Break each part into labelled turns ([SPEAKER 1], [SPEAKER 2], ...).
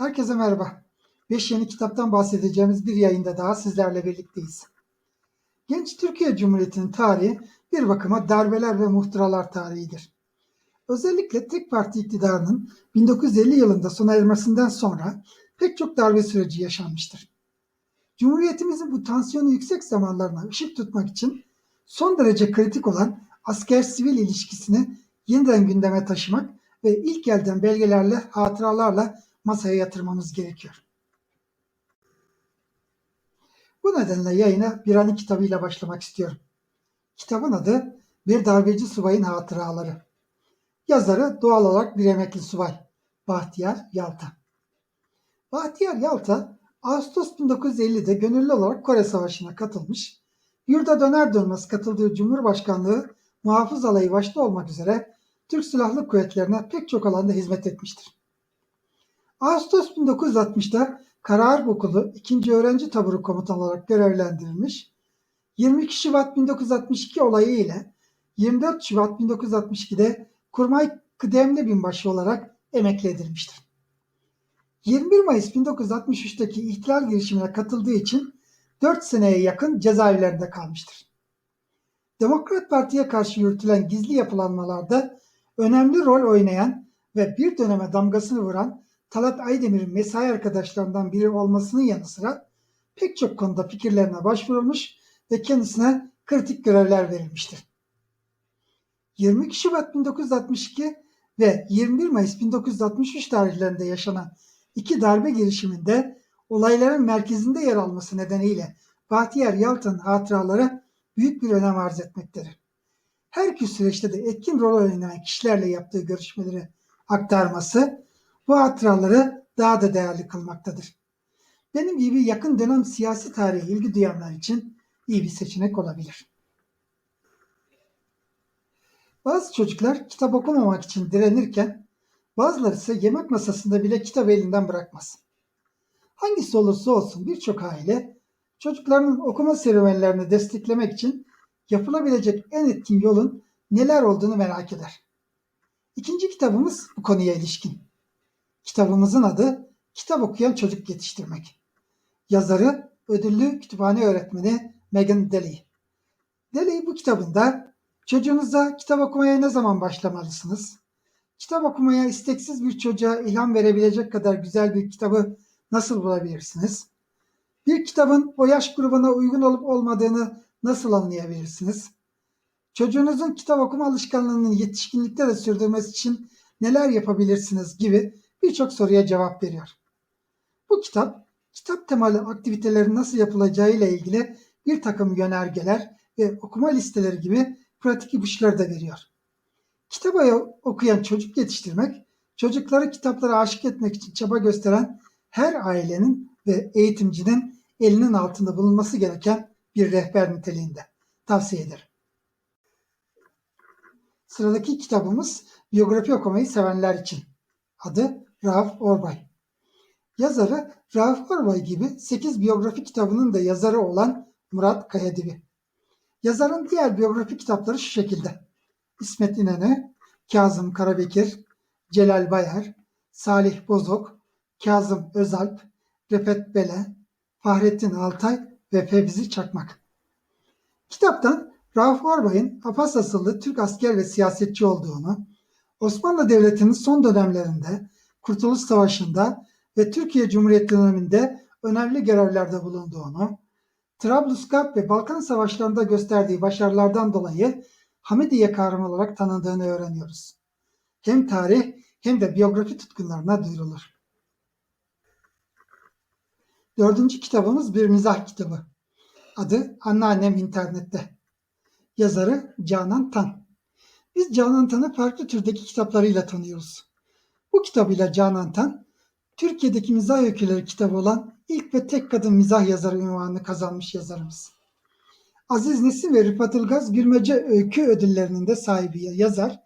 [SPEAKER 1] Herkese merhaba. 5 yeni kitaptan bahsedeceğimiz bir yayında daha sizlerle birlikteyiz. Genç Türkiye Cumhuriyeti'nin tarihi bir bakıma darbeler ve muhtıralar tarihidir. Özellikle tek parti iktidarının 1950 yılında sona ermesinden sonra pek çok darbe süreci yaşanmıştır. Cumhuriyetimizin bu tansiyonu yüksek zamanlarına ışık tutmak için son derece kritik olan asker-sivil ilişkisini yeniden gündeme taşımak ve ilk elden belgelerle, hatıralarla masaya yatırmamız gerekiyor. Bu nedenle yayına bir anı kitabıyla başlamak istiyorum. Kitabın adı Bir Darbeci Subayın Hatıraları. Yazarı doğal olarak bir emekli subay. Bahtiyar Yalta. Bahtiyar Yalta, Ağustos 1950'de gönüllü olarak Kore Savaşı'na katılmış, yurda döner dönmez katıldığı Cumhurbaşkanlığı muhafız alayı başta olmak üzere Türk Silahlı Kuvvetlerine pek çok alanda hizmet etmiştir. Ağustos 1960'da Karaharp Okulu 2. Öğrenci Taburu Komutanı olarak görevlendirilmiş, 22 Şubat 1962 olayı ile 24 Şubat 1962'de Kurmay Kıdemli Binbaşı olarak emekli edilmiştir. 21 Mayıs 1963'teki ihtilal girişimine katıldığı için 4 seneye yakın cezaevlerinde kalmıştır. Demokrat Parti'ye karşı yürütülen gizli yapılanmalarda önemli rol oynayan ve bir döneme damgasını vuran Talat Aydemir'in mesai arkadaşlarından biri olmasının yanı sıra pek çok konuda fikirlerine başvurulmuş ve kendisine kritik görevler verilmiştir. 22 Şubat 1962 ve 21 Mayıs 1963 tarihlerinde yaşanan iki darbe girişiminde olayların merkezinde yer alması nedeniyle Bahtiyar Yaltın hatıraları büyük bir önem arz etmektedir. Her iki süreçte de etkin rol oynayan kişilerle yaptığı görüşmeleri aktarması bu hatıraları daha da değerli kılmaktadır. Benim gibi yakın dönem siyasi tarihe ilgi duyanlar için iyi bir seçenek olabilir. Bazı çocuklar kitap okumamak için direnirken bazıları ise yemek masasında bile kitap elinden bırakmaz. Hangisi olursa olsun birçok aile çocuklarının okuma serüvenlerini desteklemek için yapılabilecek en etkin yolun neler olduğunu merak eder. İkinci kitabımız bu konuya ilişkin. Kitabımızın adı Kitap Okuyan Çocuk Yetiştirmek. Yazarı ödüllü kütüphane öğretmeni Megan Daly. Daly bu kitabında çocuğunuza kitap okumaya ne zaman başlamalısınız? Kitap okumaya isteksiz bir çocuğa ilham verebilecek kadar güzel bir kitabı nasıl bulabilirsiniz? Bir kitabın o yaş grubuna uygun olup olmadığını nasıl anlayabilirsiniz? Çocuğunuzun kitap okuma alışkanlığının yetişkinlikte de sürdürmesi için neler yapabilirsiniz gibi birçok soruya cevap veriyor. Bu kitap, kitap temalı aktivitelerin nasıl yapılacağı ile ilgili bir takım yönergeler ve okuma listeleri gibi pratik ipuçları da veriyor. Kitabı okuyan çocuk yetiştirmek, çocukları kitaplara aşık etmek için çaba gösteren her ailenin ve eğitimcinin elinin altında bulunması gereken bir rehber niteliğinde. Tavsiye ederim. Sıradaki kitabımız biyografi okumayı sevenler için. Adı Rauf Orbay. Yazarı Rauf Orbay gibi 8 biyografi kitabının da yazarı olan Murat Kayadibi. Yazarın diğer biyografi kitapları şu şekilde. İsmet İnönü, Kazım Karabekir, Celal Bayar, Salih Bozok, Kazım Özalp, Refet Bele, Fahrettin Altay ve Fevzi Çakmak. Kitaptan Rauf Orbay'ın Apas asıllı Türk asker ve siyasetçi olduğunu, Osmanlı Devleti'nin son dönemlerinde Kurtuluş Savaşı'nda ve Türkiye Cumhuriyeti döneminde önemli görevlerde bulunduğunu, Trablusgarp ve Balkan Savaşları'nda gösterdiği başarılardan dolayı Hamidiye kahramanı olarak tanındığını öğreniyoruz. Hem tarih hem de biyografi tutkunlarına duyurulur. Dördüncü kitabımız bir mizah kitabı. Adı Anneannem İnternette. Yazarı Canan Tan. Biz Canan Tan'ı farklı türdeki kitaplarıyla tanıyoruz. Bu kitabıyla Canan Tan, Türkiye'deki mizah öyküleri kitabı olan ilk ve tek kadın mizah yazarı ünvanını kazanmış yazarımız. Aziz Nesin ve Rıfat Ilgaz Gülmece Öykü ödüllerinin de sahibi yazar,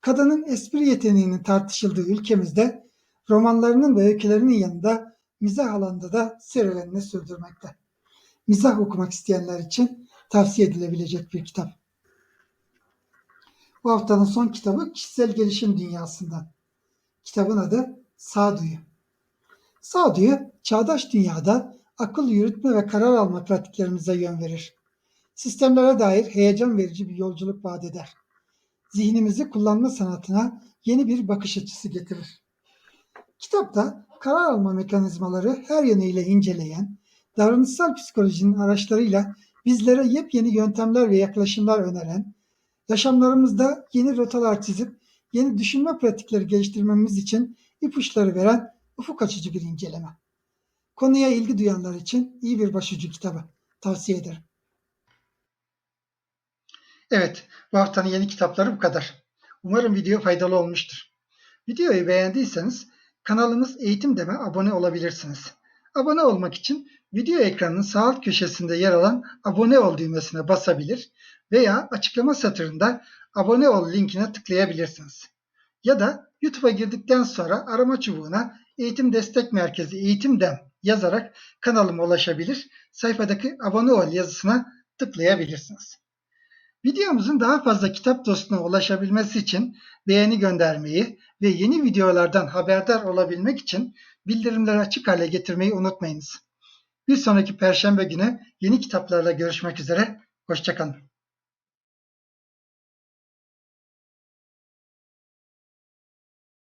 [SPEAKER 1] kadının espri yeteneğinin tartışıldığı ülkemizde romanlarının ve öykülerinin yanında mizah alanında da serüvenini sürdürmekte. Mizah okumak isteyenler için tavsiye edilebilecek bir kitap. Bu haftanın son kitabı Kişisel Gelişim Dünyası'ndan. Kitabın adı Sağduyu. Sağduyu, çağdaş dünyada akıl yürütme ve karar alma pratiklerimize yön verir. Sistemlere dair heyecan verici bir yolculuk vaat eder. Zihnimizi kullanma sanatına yeni bir bakış açısı getirir. Kitapta karar alma mekanizmaları her yönüyle inceleyen, davranışsal psikolojinin araçlarıyla bizlere yepyeni yöntemler ve yaklaşımlar öneren, yaşamlarımızda yeni rotalar çizip yeni düşünme pratikleri geliştirmemiz için ipuçları veren ufuk açıcı bir inceleme. Konuya ilgi duyanlar için iyi bir başucu kitabı. Tavsiye ederim. Evet, bu haftanın yeni kitapları bu kadar. Umarım video faydalı olmuştur. Videoyu beğendiyseniz kanalımız Eğitim Deme abone olabilirsiniz. Abone olmak için video ekranının sağ alt köşesinde yer alan abone ol düğmesine basabilir veya açıklama satırında abone ol linkine tıklayabilirsiniz. Ya da YouTube'a girdikten sonra arama çubuğuna Eğitim Destek Merkezi Eğitimden yazarak kanalıma ulaşabilir, sayfadaki abone ol yazısına tıklayabilirsiniz. Videomuzun daha fazla kitap dostuna ulaşabilmesi için beğeni göndermeyi ve yeni videolardan haberdar olabilmek için bildirimleri açık hale getirmeyi unutmayınız. Bir sonraki perşembe günü yeni kitaplarla görüşmek üzere, hoşçakalın.